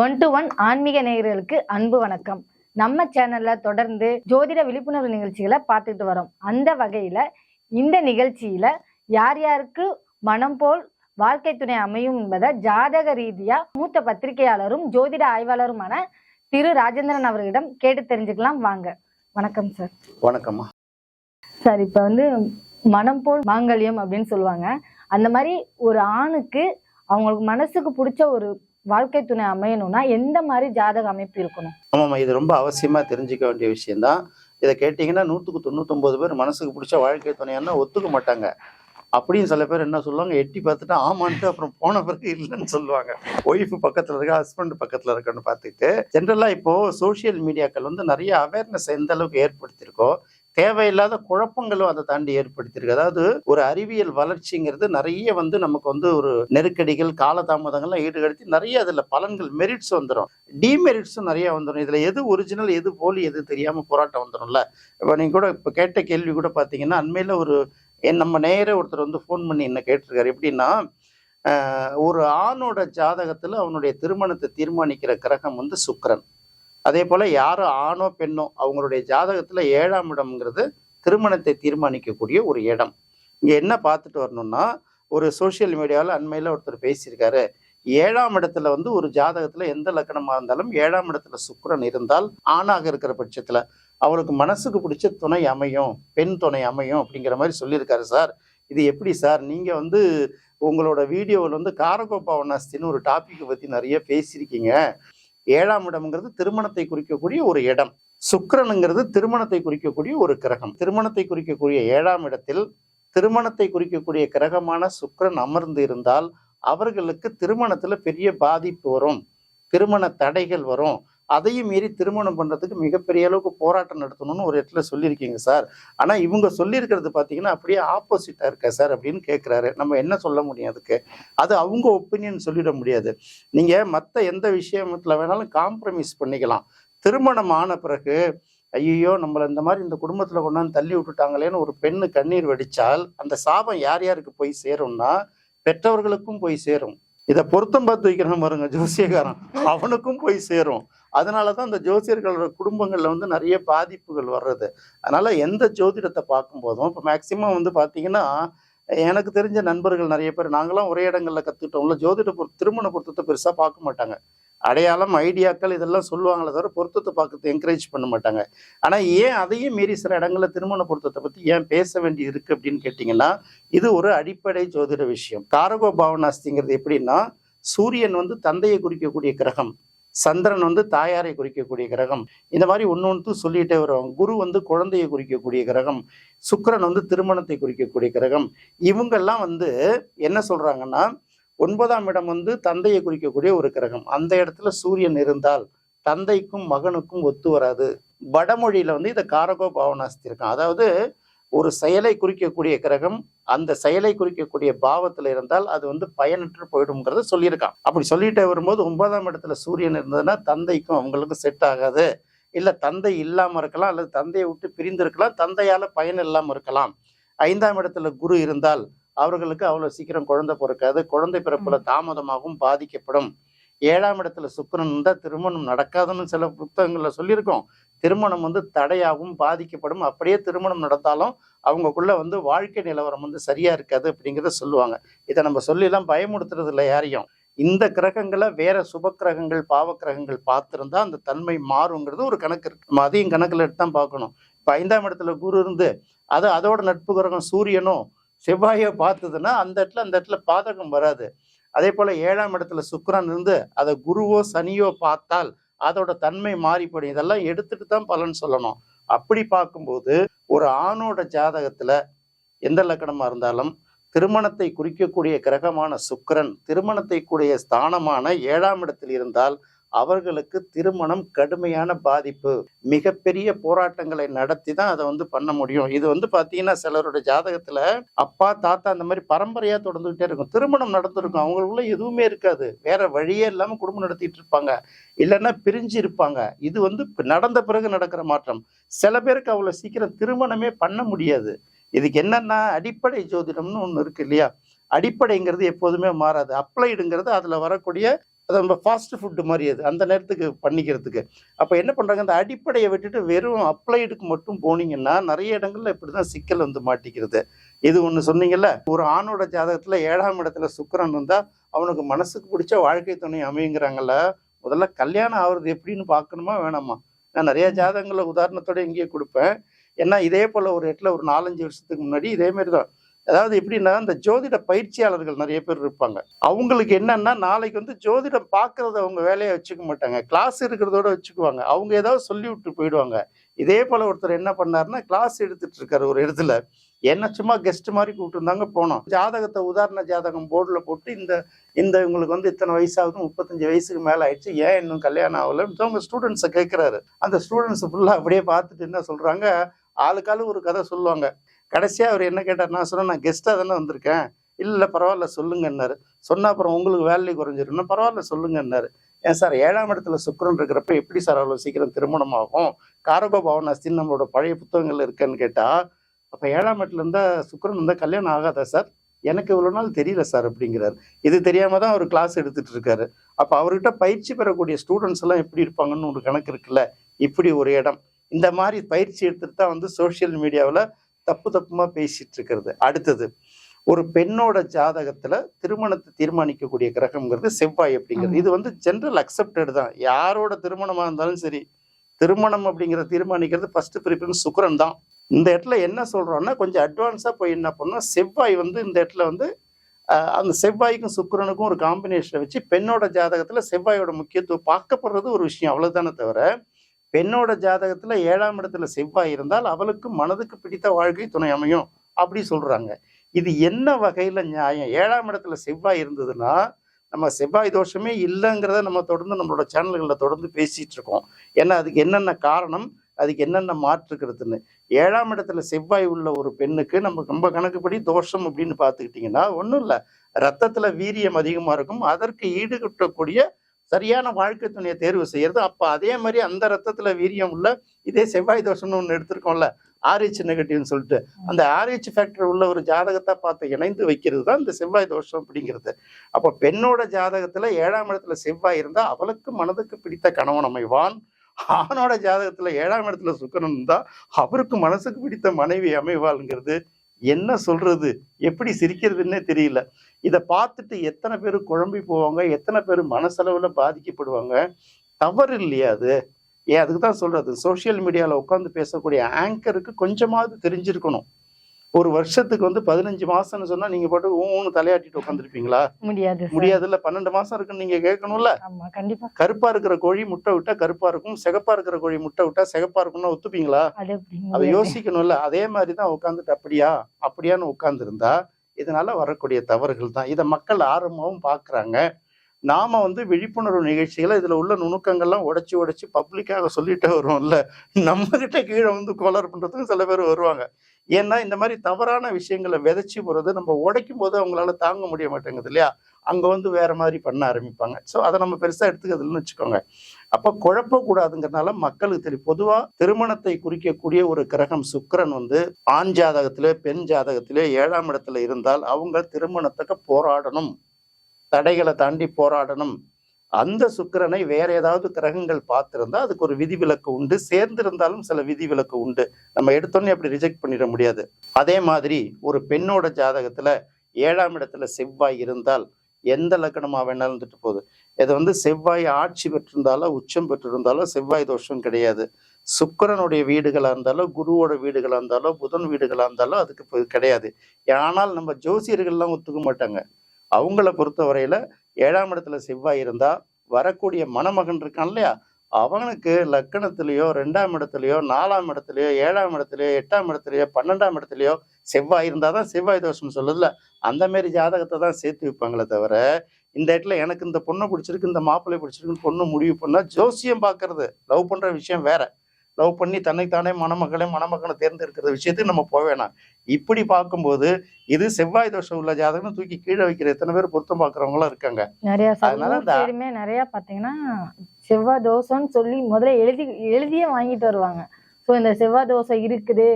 One to one ஆன்மீக நேயர்களுக்கு அன்பு வணக்கம். நம்ம சேனல்ல தொடர்ந்து ஜோதிட விழிப்புணர்வு நிகழ்ச்சிகளை பார்த்துட்டு வரோம். அந்த வகையில இந்த நிகழ்ச்சியில யார் யாருக்கு மனம் போல் வாழ்க்கை துணை அமையும் என்பதை ஜாதக ரீதியா மூத்த பத்திரிகையாளரும் ஜோதிட ஆய்வாளருமான திரு ராஜேந்திரன் அவர்களிடம் கேட்டு தெரிஞ்சுக்கலாம். வாங்க. வணக்கம் சார் வணக்கம்மா. சார் இப்ப வந்து மனம் போல் மாங்கல்யம் அப்படின்னு சொல்லுவாங்க. அந்த மாதிரி ஒரு ஆணுக்கு அவங்களுக்கு மனசுக்கு பிடிச்ச ஒரு வாழ்க்கை துணை அமையணும்னா எந்த மாதிரி ஜாதக அமைப்பு இருக்கணும்? ஆமாம்மா இது ரொம்ப அவசியமா தெரிஞ்சுக்க வேண்டிய விஷயம்தான். இதை கேட்டிங்கன்னா நூற்றுக்கு தொண்ணூத்தொம்பது பேர் மனசுக்கு பிடிச்ச வாழ்க்கை துணையானா ஒத்துக்க மாட்டாங்க. அப்படின்னு சில பேர் என்ன சொல்லுவாங்க? எட்டி பார்த்துட்டு ஆமான்ட்டு அப்புறம் போன பிறகு இல்லைன்னு சொல்லுவாங்க. ஒய்ஃபு பக்கத்தில் இருக்க ஹஸ்பண்ட் பக்கத்தில் இருக்கன்னு பார்த்துட்டு ஜென்ரலாக இப்போது சோஷியல் மீடியாக்கள் வந்து நிறைய அவேர்னஸ் எந்த அளவுக்கு ஏற்படுத்தியிருக்கோ தேவையில்லாத குழப்பங்களும் அதை தாண்டி ஏற்படுத்தியிருக்கு. அதாவது ஒரு அறிவியல் வளர்ச்சிங்கிறது நிறைய வந்து நமக்கு வந்து ஒரு நெருக்கடிகள் காலதாமதங்கள்லாம் ஈடுகடுத்தி நிறைய அதில் பலன்கள் மெரிட்ஸ் வந்துடும் டிமெரிட்ஸும் நிறைய வந்துடும் இதில் எது ஒரிஜினல் எது போலி எது தெரியாமல் போராட்டம் வந்துடும்ல இப்போ நீங்கள் கூட இப்போ கேட்ட கேள்வி கூட பார்த்தீங்கன்னா அண்மையில் ஒரு என் நம்ம நேரே ஒருத்தர் வந்து ஃபோன் பண்ணி என்ன கேட்டிருக்காரு? எப்படின்னா ஒரு ஆணோட ஜாதகத்தில் அவனுடைய திருமணத்தை தீர்மானிக்கிற கிரகம் வந்து சுக்கரன். அதே போல் யாரும் ஆணோ பெண்ணோ அவங்களுடைய ஜாதகத்தில் ஏழாம் இடம்ங்கிறது திருமணத்தை தீர்மானிக்கக்கூடிய ஒரு இடம். இங்கே என்ன பார்த்துட்டு வரணும்னா ஒரு சோஷியல் மீடியாவில் அண்மையில் ஒருத்தர் பேசியிருக்காரு. ஏழாம் இடத்துல வந்து ஒரு ஜாதகத்தில் எந்த லக்கணமாக இருந்தாலும் ஏழாம் இடத்துல சுக்கரன் இருந்தால் ஆணாக இருக்கிற பட்சத்தில் அவளுக்கு மனசுக்கு பிடிச்ச துணை அமையும் பெண் துணை அமையும் அப்படிங்கிற மாதிரி சொல்லியிருக்காரு சார். இது எப்படி சார்? நீங்கள் வந்து உங்களோட வீடியோவில் வந்து காரகோபாவனாஸ்தின்னு ஒரு டாப்பிக்கை பற்றி நிறைய பேசியிருக்கீங்க. ஏழாம் இடம்ங்கிறது திருமணத்தை குறிக்கக்கூடிய ஒரு இடம். சுக்கரனுங்கிறது திருமணத்தை குறிக்கக்கூடிய ஒரு கிரகம். திருமணத்தை குறிக்கக்கூடிய ஏழாம் இடத்தில் திருமணத்தை குறிக்கக்கூடிய கிரகமான சுக்கரன் அமர்ந்து இருந்தால் அவர்களுக்கு திருமணத்துல பெரிய பாதிப்பு வரும். திருமண தடைகள் வரும். அதையும் மீறி திருமணம் பண்ணுறதுக்கு மிகப்பெரிய அளவுக்கு போராட்டம் நடத்தணும்னு ஒரு இடத்துல சொல்லியிருக்கீங்க சார். ஆனால் இவங்க சொல்லியிருக்கிறது பார்த்தீங்கன்னா அப்படியே ஆப்போசிட்டாக இருக்கா சார் அப்படின்னு கேட்குறாரு நம்ம என்ன சொல்ல முடியும் அதுக்கு? அது அவங்க ஒப்பீனியன் சொல்லிட முடியாது. நீங்கள் மற்ற எந்த விஷயத்தில் வேணாலும் காம்ப்ரமைஸ் பண்ணிக்கலாம். திருமணம் ஆன பிறகு ஐயோ நம்மளை இந்த மாதிரி இந்த குடும்பத்தில் கொண்டாந்து தள்ளி விட்டுட்டாங்களேன்னு ஒரு பெண்ணு கண்ணீர் வடித்தால் அந்த சாபம் யார் யாருக்கு போய் சேரும்னா பெற்றவர்களுக்கும் போய் சேரும். இதை பொருத்தம் பார்த்து வைக்கிறான் பாருங்க ஜோசியக்காரன். அவனுக்கும் போய் சேரும். அதனால தான் இந்த ஜோசியர்களோட குடும்பங்களில் வந்து நிறைய பாதிப்புகள் வர்றது. அதனால எந்த ஜோதிடத்தை பார்க்கும் போதும் இப்போ மேக்சிமம் வந்து பார்த்தீங்கன்னா எனக்கு தெரிஞ்ச நண்பர்கள் நிறைய பேர் நாங்களாம் ஒரே இடங்களில் கத்துக்கிட்டோம்ல ஜோதிட பொரு திருமண பொருத்தத்தை பெருசா பார்க்க மாட்டாங்க. அடையாளம் ஐடியாக்கள் இதெல்லாம் சொல்லுவாங்களே தவிர பொருத்தத்தை பார்க்கறது என்கரேஜ் பண்ண மாட்டாங்க. ஆனால் ஏன் அதையும் மீறி சில இடங்களில் திருமண பொருத்தத்தை பற்றி ஏன் பேச வேண்டி இருக்குது அப்படின்னு கேட்டிங்கன்னா இது ஒரு அடிப்படை ஜோதிட விஷயம். காரகோ பாவனாஸ்திங்கிறது எப்படின்னா சூரியன் வந்து தந்தையை குறிக்கக்கூடிய கிரகம் சந்திரன் வந்து தாயாரை குறிக்கக்கூடிய கிரகம். இந்த மாதிரி ஒன்று ஒன்று சொல்லிட்டே வருவாங்க. குரு வந்து குழந்தையை குறிக்கக்கூடிய கிரகம் சுக்கிரன் வந்து திருமணத்தை குறிக்கக்கூடிய கிரகம். இவங்கெல்லாம் வந்து என்ன சொல்கிறாங்கன்னா ஒன்பதாம் இடம் வந்து தந்தையை குறிக்கக்கூடிய ஒரு கிரகம். அந்த இடத்துல சூரியன் இருந்தால் தந்தைக்கும் மகனுக்கும் ஒத்து வராது. வடமொழியில் வந்து இதை காரகோ பாவனாஸ்தி இருக்கும் அதாவது ஒரு செயலை குறிக்கக்கூடிய கிரகம் அந்த செயலை குறிக்கக்கூடிய பாவத்தில் இருந்தால் அது வந்து பயனற்று போயிடும்ங்கிறத சொல்லியிருக்கான். அப்படி சொல்லிட்டே வரும்போது ஒன்பதாம் இடத்துல சூரியன் இருந்ததுன்னா தந்தைக்கும் அவங்களுக்கும் செட் ஆகாது. இல்லை தந்தை இல்லாமல் இருக்கலாம் அல்லது தந்தையை விட்டு பிரிந்து இருக்கலாம் தந்தையால் பயன் இல்லாமல் இருக்கலாம். ஐந்தாம் இடத்துல குரு இருந்தால் அவர்களுக்கு அவ்வளவு சீக்கிரம் குழந்தை பிறக்காது. குழந்தை பிறப்புல தாமதமாகவும் பாதிக்கப்படும். ஏழாம் இடத்துல சுக்கிரன் இருந்தால் திருமணம் நடக்காதுன்னு சில புத்தகங்கள்ல சொல்லியிருக்கோம். திருமணம் வந்து தடையாகவும் பாதிக்கப்படும். அப்படியே திருமணம் நடந்தாலும் அவங்கக்குள்ள வந்து வாழ்க்கை நிலவரம் வந்து சரியா இருக்காது அப்படிங்கிறத சொல்லுவாங்க. இதை நம்ம சொல்லிலாம் பயமுறுத்துறது இல்லை யாரையும். இந்த கிரகங்களை வேற சுப கிரகங்கள் பாவ கிரகங்கள் பார்த்திருந்தா அந்த தன்மை மாறுங்கிறது ஒரு கணக்கு இருக்கு. நம்ம அதையும் கணக்கில் எடுத்து தான் பார்க்கணும். இப்போ ஐந்தாம் இடத்துல குரு இருந்து அது அதோட நட்பு கிரகம் சூரியனும் செவ்வாயோ பார்த்ததுன்னா அந்த இடத்துல அந்த இடத்துல பாதகம் வராது. அதே போல ஏழாம் இடத்துல சுக்கரன் இருந்து அதை குருவோ சனியோ பார்த்தால் அதோட தன்மை மாறிப்படும். இதெல்லாம் எடுத்துட்டு தான் பலன் சொல்லணும். அப்படி பார்க்கும்போது ஒரு ஆணோட ஜாதகத்துல எந்த லக்கணமா இருந்தாலும் திருமணத்தை குறிக்கக்கூடிய கிரகமான சுக்கரன் திருமணத்தை கூடிய ஸ்தானமான ஏழாம் இடத்தில் இருந்தால் அவர்களுக்கு திருமணம் கடுமையான பாதிப்பு. மிகப்பெரிய போராட்டங்களை நடத்தி தான் அதை வந்து பண்ண முடியும். இது வந்து பார்த்தீங்கன்னா சிலருடைய ஜாதகத்தில் அப்பா தாத்தா அந்த மாதிரி பரம்பரையாக தொடர்ந்துகிட்டே இருக்கும். திருமணம் நடந்திருக்கும். அவங்களுக்குள்ள எதுவுமே இருக்காது. வேற வழியே இல்லாமல் குடும்பம் நடத்திட்டு இருப்பாங்க. இல்லைன்னா பிரிஞ்சு இருப்பாங்க. இது வந்து நடந்த பிறகு நடக்கிற மாற்றம். சில பேருக்கு அவ்வளோ சீக்கிரம் திருமணமே பண்ண முடியாது. இதுக்கு என்னன்னா அடிப்படை ஜோதிடம்னு ஒன்று இருக்கு இல்லையா? அடிப்படைங்கிறது எப்போதுமே மாறாது. அப்ளைடுங்கிறது அதில் வரக்கூடிய அது நம்ம ஃபாஸ்ட் ஃபுட்டு மாதிரி அது அந்த நேரத்துக்கு பண்ணிக்கிறதுக்கு. அப்போ என்ன பண்ணுறாங்க அந்த அடிப்படையை விட்டுட்டு வெறும் அப்ளைடுக்கு மட்டும் போனீங்கன்னா நிறைய இடங்கள்ல இப்படி தான் சிக்கல் வந்து மாட்டிக்கிறது. இது ஒன்று சொன்னீங்கல்ல ஒரு ஆணோட ஜாதகத்தில் ஏழாம் இடத்துல சுக்கிரன் இருந்தால் அவனுக்கு மனசுக்கு பிடிச்ச வாழ்க்கை துணை அமையுங்கிறாங்கல்ல முதல்ல கல்யாணம் ஆகுறது எப்படின்னு பார்க்கணுமா வேணாமா? நான் நிறைய ஜாதகங்களை உதாரணத்தோட இங்கேயே கொடுப்பேன். ஏன்னா இதே போல் ஒரு இடத்துல ஒரு நாலஞ்சு வருஷத்துக்கு முன்னாடி இதே மாதிரி தான் அதாவது எப்படின்னா இந்த ஜோதிட பயிற்சியாளர்கள் நிறைய பேர் இருப்பாங்க. அவங்களுக்கு என்னன்னா நாளைக்கு வந்து ஜோதிடம் பார்க்கறத அவங்க வேலையை வச்சுக்க மாட்டாங்க. கிளாஸ் இருக்கிறதோட வச்சுக்குவாங்க. அவங்க ஏதாவது சொல்லி விட்டு போயிடுவாங்க. இதே போல ஒருத்தர் என்ன பண்ணாருன்னா கிளாஸ் எடுத்துட்டு இருக்காரு ஒரு இடத்துல. என்ன சும்மா கெஸ்ட் மாதிரி கூப்பிட்டுருந்தாங்க போனோம். ஜாதகத்தை உதாரண ஜாதகம் போர்டில் போட்டு இந்த இந்த இவங்களுக்கு வந்து இத்தனை வயசாகுது முப்பத்தஞ்சு வயசுக்கு மேலே ஆயிடுச்சு ஏன் இன்னும் கல்யாணம் ஆகலன்னு அவங்க ஸ்டூடெண்ட்ஸை கேட்குறாரு அந்த ஸ்டூடெண்ட்ஸ் ஃபுல்லாக அப்படியே பார்த்துட்டு என்ன சொல்கிறாங்க ஆளுக்காளு ஒரு கதை சொல்லுவாங்க. கடைசியாக அவர் என்ன கேட்டார் நான் சொன்னேன் நான் கெஸ்ட்டாக தானே வந்திருக்கேன். இல்லை பரவாயில்ல சொல்லுங்கன்னாரு. சொன்னால் அப்புறம் உங்களுக்கு வேல்யூ குறைஞ்சிரும்னா பரவாயில்ல சொல்லுங்கன்னாரு. ஏன் சார் ஏழாம் இடத்துல சுக்கரன் இருக்கிறப்ப எப்படி சார் அவ்வளோ சீக்கிரம் திருமணம் ஆகும்? காரகோ பவனாஸ்தின்னு நம்மளோட பழைய புத்தகங்கள் இருக்குன்னு கேட்டால் அப்போ ஏழாம் இடத்துல இருந்தால் சுக்கரன் இருந்தால் கல்யாணம் ஆகாதா சார்? எனக்கு இவ்வளோ நாள் தெரியல சார் அப்படிங்கிறார். இது தெரியாமல் தான் அவர் கிளாஸ் எடுத்துகிட்டு இருக்காரு. அப்போ அவர்கிட்ட பயிற்சி பெறக்கூடிய ஸ்டூடெண்ட்ஸ் எல்லாம் எப்படி இருப்பாங்கன்னு ஒரு கணக்கு இருக்குல்ல? இப்படி ஒரு இடம். இந்த மாதிரி பயிற்சி எடுத்துகிட்டு தான் வந்து சோஷியல் மீடியாவில் தப்பு தப்புமா பேசிட்டு இருக்கிறது அடுத்தது ஒரு பெண்ணோட ஜாதகத்துல திருமணத்தை தீர்மானிக்கக்கூடிய கிரகம்ங்கிறது செவ்வாய் அப்படிங்கிறது. இது வந்து ஜென்ரல் அக்செப்டட் தான். யாரோட திருமணமா இருந்தாலும் சரி திருமணம் அப்படிங்கிறத தீர்மானிக்கிறது ஃபர்ஸ்ட் ப்ரிஃபரன்ஸ் சுக்கிரன் தான். இந்த இடத்துல என்ன சொல்றோம்னா கொஞ்சம் அட்வான்ஸா போய் என்ன பண்ணோம் செவ்வாய் வந்து இந்த இடத்துல வந்து அந்த செவ்வாய்க்கும் சுக்கிரனுக்கும் ஒரு காம்பினேஷனை வச்சு பெண்ணோட ஜாதகத்துல செவ்வாயோட முக்கியத்துவம் பார்க்கப்படுறது ஒரு விஷயம். அவ்வளவுதானே தவிர பெண்ணோட ஜாதகத்துல ஏழாம் இடத்துல செவ்வாய் இருந்தால் அவளுக்கு மனதுக்கு பிடித்த வாழ்க்கை துணை அமையும் அப்படி சொல்றாங்க. இது என்ன வகையில நியாயம்? ஏழாம் இடத்துல செவ்வாய் இருந்ததுன்னா நம்ம செவ்வாய் தோஷமே இல்லைங்கிறத நம்ம தொடர்ந்து நம்மளோட சேனல்களில் தொடர்ந்து பேசிட்டு இருக்கோம். ஏன்னா அதுக்கு என்னென்ன காரணம்? அதுக்கு என்னென்ன மாற்றுக்கிறதுன்னு ஏழாம் இடத்துல செவ்வாய் உள்ள ஒரு பெண்ணுக்கு நம்ம ரொம்ப கணக்குப்படி தோஷம் அப்படின்னு பார்த்துக்கிட்டிங்கன்னா ஒன்றும் இல்லை. ரத்தத்தில் வீரியம் அதிகமாக இருக்கும். அதற்கு ஈடுகட்டக்கூடிய சரியான வாழ்க்கை துணையை தேர்வு செய்யறது. அப்போ அதே மாதிரி அந்த ரத்தத்தில் வீரியம் உள்ள இதே செவ்வாய் தோஷம்னு ஒன்று எடுத்திருக்கோம்ல ஆர்ஹெச் நெகட்டிவ்னு சொல்லிட்டு. அந்த ஆர்ஹெச் ஃபேக்டர் உள்ள ஒரு ஜாதகத்தை பார்த்து இணைந்து வைக்கிறது தான் இந்த செவ்வாய் தோஷம் அப்படிங்கிறது. அப்போ பெண்ணோட ஜாதகத்தில் ஏழாம் இடத்துல செவ்வாய் இருந்தால் அவளுக்கு மனதுக்கு பிடித்த கணவன் அமைவான். ஆணோட ஜாதகத்தில் ஏழாம் இடத்துல சுக்கரன் இருந்தால் அவருக்கு மனசுக்கு பிடித்த மனைவி அமைவாளுங்கிறது என்ன சொல்றது? எப்படி சிரிக்கிறதுன்னே தெரியல. இதை பார்த்துட்டு எத்தனை பேர் குழம்பி போவாங்க? எத்தனை பேர் மனசளவில் பாதிக்கப்படுவாங்க? தவறு இல்லையா அது? ஏன் அதுக்கு தான் சொல்றது சோசியல் மீடியாவில் உட்காந்து பேசக்கூடிய ஆங்கருக்கு கொஞ்சமாவது தெரிஞ்சிருக்கணும். ஒரு வருஷத்துக்கு வந்து பதினஞ்சு மாசம்னு சொன்னா நீங்க பாட்டு ஊன்னு தலையாட்டிட்டு உட்காந்துருப்பீங்களா முடியாது sir. முடியாதுல்ல. பன்னெண்டு மாசம் இருக்குன்னு நீங்க கேட்கணும்ல? கண்டிப்பா. கருப்பா இருக்கிற கோழி முட்டை விட்டா கருப்பா இருக்கும். சிகப்பா இருக்கிற கோழி முட்டை விட்டா சிகப்பா இருக்கும்னு ஒத்துப்பீங்களா? அது முடியாது. யோசிக்கணும்ல. அதே மாதிரி தான் உட்காந்துட்டு அப்படியா? அப்படியான்னு உட்கார்ந்திருந்தா இதனால வரக்கூடிய தவறுகள் தான். இதை மக்கள் ஆர்வமாகவும் பார்க்குறாங்க. நாம வந்து விழிப்புணர்வு நிகழ்ச்சிகளை இதுல உள்ள நுணுக்கங்கள்லாம் உடச்சி உடச்சி பப்ளிக்காக சொல்லிட்டே வருவோம்ல. நம்ம கிட்ட கீழே வந்து கோளாறு பண்றதுக்கு சில பேர் வருவாங்க. ஏன்னா இந்த மாதிரி தவறான விஷயங்களை விதைச்சி போறது நம்ம உடைக்கும் போது அவங்களால தாங்க முடிய மாட்டேங்குது இல்லையா? அங்க வந்து வேற மாதிரி பண்ண ஆரம்பிப்பாங்க. ஸோ அதை நம்ம பெருசா எடுத்துக்கிறதுன்னு வச்சுக்கோங்க. அப்ப குழப்பக்கூடாதுங்கிறதுனால மக்களுக்கு தெரியும். பொதுவா திருமணத்தை குறிக்கக்கூடிய ஒரு கிரகம் சுக்கரன் வந்து ஆண் ஜாதகத்திலே பெண் ஜாதகத்திலே ஏழாம் இடத்துல இருந்தால் அவங்க திருமணத்துக்கு போராடணும். தடைகளை தாண்டி போராடணும். அந்த சுக்கிரனை வேற ஏதாவது கிரகங்கள் பார்த்திருந்தா அதுக்கு ஒரு விதிவிலக்கு உண்டு. சேர்ந்திருந்தாலும் சில விதிவிலக்கு உண்டு. நம்ம எடுத்தோன்னே அப்படி ரிஜெக்ட் பண்ணிட முடியாது. அதே மாதிரி ஒரு பெண்ணோட ஜாதகத்துல ஏழாம் இடத்துல செவ்வாய் இருந்தால் எந்த லக்கணமா வேணாலும் இருந்துட்டு போகுது. இது வந்து செவ்வாய் ஆட்சி பெற்றிருந்தாலோ உச்சம் பெற்றிருந்தாலோ செவ்வாய் தோஷம் கிடையாது. சுக்கரனுடைய வீடுகளா இருந்தாலோ குருவோட வீடுகளா இருந்தாலோ புதன் வீடுகளா இருந்தாலோ அதுக்கு கிடையாது. ஆனால் நம்ம ஜோசியர்கள்லாம் ஒத்துக்க மாட்டாங்க. அவங்கள பொறுத்த வரையில ஏழாம் இடத்துல செவ்வாய் இருந்தா வரக்கூடிய மணமகன் இருக்கான் இல்லையா? அவனுக்கு லக்கணத்திலேயோ ரெண்டாம் இடத்துலையோ நாலாம் இடத்துலையோ ஏழாம் இடத்துலையோ எட்டாம் இடத்துலையோ பன்னெண்டாம் இடத்துலையோ செவ்வாய் இருந்தால் தான் செவ்வாய் தோஷம் சொல்லுதுல அந்த மாரி ஜாதகத்தை தான் சேர்த்து வைப்பாங்களே தவிர இந்த இடத்துல எனக்கு இந்த பொண்ணை பிடிச்சிருக்கு இந்த மாப்பிள்ளை பிடிச்சிருக்குன்னு பொண்ணு முடிவு பண்ணால் ஜோசியம் பார்க்கறது லவ் பண்ணுற விஷயம் வேற. லவ் பண்ணி தன்னைத்தானே மணமக்களே மணமகனை தேர்ந்தெடுக்கிற விஷயத்துக்கு நம்ம போக வேணாம். இப்படி பார்க்கும்போது இது செவ்வாய் தோஷம் உள்ள ஜாதகம் தூக்கி கீழே வைக்கிற எத்தனை பேர் பொருத்தம் பார்க்குறவங்களும் இருக்காங்க. அதனால நிறைய பாத்தீங்கன்னா செவ்வாய் தோசைன்னு சொல்லி முதல்ல எழுதி எழுதியே வாங்கிட்டு வருவாங்க. ஸோ இந்த செவ்வாய் தோசை இருக்குது.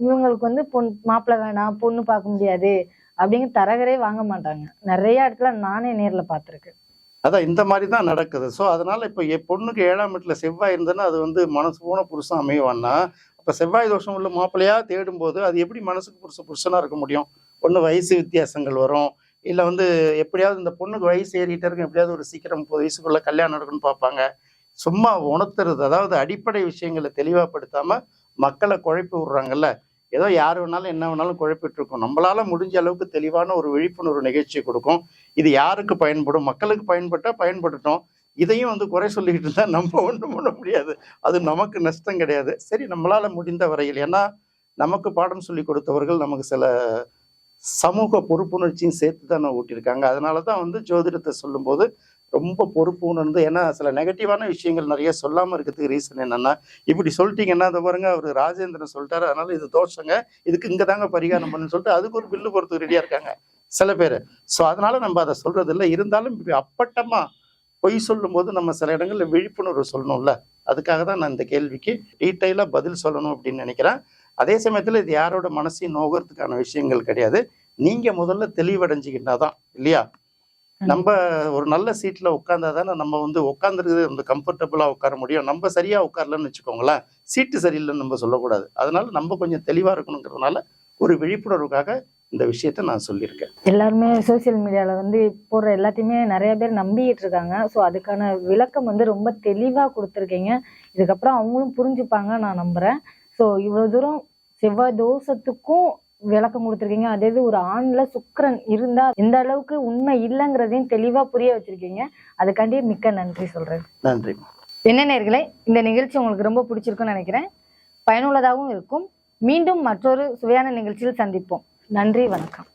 இவங்களுக்கு வந்து பொன் மாப்பிள்ளை வேணாம் பொண்ணு பார்க்க முடியாது. அப்படிங்கிற தரகரே வாங்க மாட்டாங்க. நிறைய இடத்துல நானே நேர்ல பார்த்திருக்கேன். அதான் இந்த மாதிரி தான் நடக்குது. ஸோ அதனால் இப்போ என் பொண்ணுக்கு ஏழாம் வீட்டில் செவ்வாய் இருந்ததுன்னா அது வந்து மனசு போன புருஷன் அமைவான்னா அப்போ செவ்வாய் தோஷம் உள்ள மாப்பிள்ளையாக தேடும்போது அது எப்படி மனசுக்கு புருஷ புருஷனாக இருக்க முடியும்? ஒன்று வயசு வித்தியாசங்கள் வரும். இல்லை வந்து எப்படியாவது இந்த பொண்ணுக்கு வயசு ஏறிட்டே இருக்கும். எப்படியாவது ஒரு சீக்கிரம் முப்பது வயசுக்குள்ளே கல்யாணம் நடக்குன்னு பார்ப்பாங்க. சும்மா உணர்த்துறது அதாவது அடிப்படை விஷயங்களை தெளிவாகப்படுத்தாமல் மக்களை குழப்பி விடுறாங்கல்ல. ஏதோ யார் வேணாலும் என்ன வேணாலும் குழப்பிட்டு இருக்கோம். நம்மளால முடிஞ்ச அளவுக்கு தெளிவான ஒரு விழிப்புணர்வு நிகழ்ச்சி கொடுக்கும். இது யாருக்கு பயன்படும்? மக்களுக்கு பயன்பட்டா பயன்படுத்தோம் இதையும் வந்து குறை சொல்லிக்கிட்டு இருந்தால் நம்ம ஒன்றும் பண்ண முடியாது. அது நமக்கு நஷ்டம் கிடையாது. சரி நம்மளால் முடிந்த வரையில் ஏன்னா நமக்கு பாடம் சொல்லி கொடுத்தவர்கள் நமக்கு சில சமூக பொறுப்புணர்ச்சியும் சேர்த்து தான் ஊட்டியிருக்காங்க. அதனால தான் வந்து ஜோதிடத்தை சொல்லும்போது ரொம்ப பொறுப்பு உணர்ந்து ஏன்னா சில நெகட்டிவான விஷயங்கள் நிறைய சொல்லாமல் இருக்கிறதுக்கு ரீசன் என்னன்னா இப்படி சொல்லிட்டீங்கன்னா அதை பாருங்க அவர் ராஜேந்திரன் சொல்லிட்டாரு அதனால இது தோஷங்க இதுக்கு இங்கே தாங்க பரிகாரம் பண்ணுன்னு சொல்லிட்டு அதுக்கு ஒரு பில்லு போகிறதுக்கு ரெடியாக இருக்காங்க சில பேர். ஸோ அதனால நம்ம அதை சொல்றது இல்லை இருந்தாலும் இப்படி அப்பட்டமா பொய் சொல்லும்போது நம்ம சில இடங்களில் விழிப்புணர்வு சொல்லணும்ல. அதுக்காக தான் நான் இந்த கேள்விக்கு டீட்டெயிலாக பதில் சொல்லணும் அப்படின்னு நினைக்கிறேன். அதே சமயத்தில் இது யாரோட மனசையும் நோகிறதுக்கான விஷயங்கள் கிடையாது. நீங்கள் முதல்ல தெளிவடைஞ்சிக்கிட்டா தான் இல்லையா? நம்ம ஒரு நல்ல சீட்ல உட்கார்ந்தா தானே நம்ம வந்து உட்காந்துருக்கிறது வந்து கம்ஃபர்டபுளா உட்கார முடியும். நம்ம சரியா உட்காரலன்னு வச்சுக்கோங்களேன் சீட்டு சரியில்லைன்னு நம்ம சொல்லக்கூடாது. அதனால நம்ம கொஞ்சம் தெளிவா இருக்கணுங்கிறதுனால ஒரு விழிப்புணர்வுக்காக இந்த விஷயத்த நான் சொல்லியிருக்கேன். எல்லாருமே சோஷியல் மீடியாவில் வந்து போடுற எல்லாத்தையுமே நிறைய பேர் நம்பிக்கிட்டு இருக்காங்க. ஸோ அதுக்கான விளக்கம் வந்து ரொம்ப தெளிவாக கொடுத்துருக்கீங்க. இதுக்கப்புறம் அவங்களும் புரிஞ்சுப்பாங்க நான் நம்புறேன். ஸோ இவ்வளோ தூரம் செவ்வாய் தோஷத்துக்கும் விளக்கம் கொடுத்துருக்கீங்க. அதே இது ஒரு ஆண்ல சுக்கிரன் இருந்தா எந்த அளவுக்கு உண்மை இல்லைங்கிறதையும் தெளிவா புரிய வச்சிருக்கீங்க. அதுக்காண்டி மிக்க நன்றி சொல்றேன். நன்றி. என்ன நேர்களே இந்த நிகழ்ச்சி உங்களுக்கு ரொம்ப பிடிச்சிருக்கும்னு நினைக்கிறேன். பயனுள்ளதாகவும் இருக்கும். மீண்டும் மற்றொரு சுவையான நிகழ்ச்சியில் சந்திப்போம். நன்றி வணக்கம்.